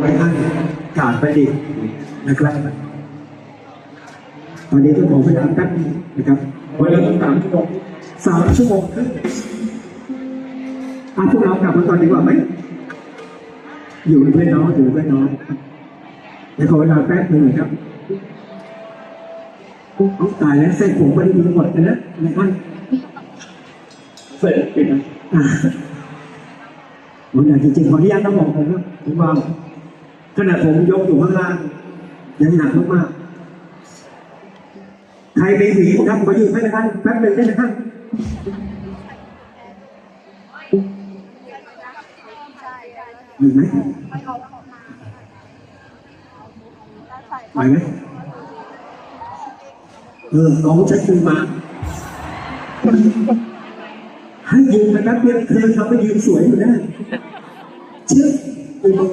ไว้ให้การประดิษฐ์นะครับตอนนี้ต้องขอเวลาแป๊บนึงนะครับวันละสามชั่วโมงสามชั่วโมงครึ่งอะพวกเรากลับมาก่อนดีกว่าไหมอยู่เป็นเพื่อนน้องอยู่เป็นเพื่อนน้องเดี๋ยวขอเวลาแป๊บนึงนะครับเอาตายแล้วเส้นผมไม่ได้มีหมดเลยนะนะครับเสร็จปิดนะอะวันนี้จริงๆขออนุญาตต้องบอกผมนะผมว่า ขนาดผมยกอยู่ข้างล่างยังหนักมากๆใครมีผีครับขอยืมให้นะครับแป๊บหนึ่งได้ไหมครับมีไหมไหวไหมเออน้องใช้คืนมา ให้ยืมไปแป๊บเดียวเธอทำให้ยืมสวยอยู่นะเชื่อไปบอก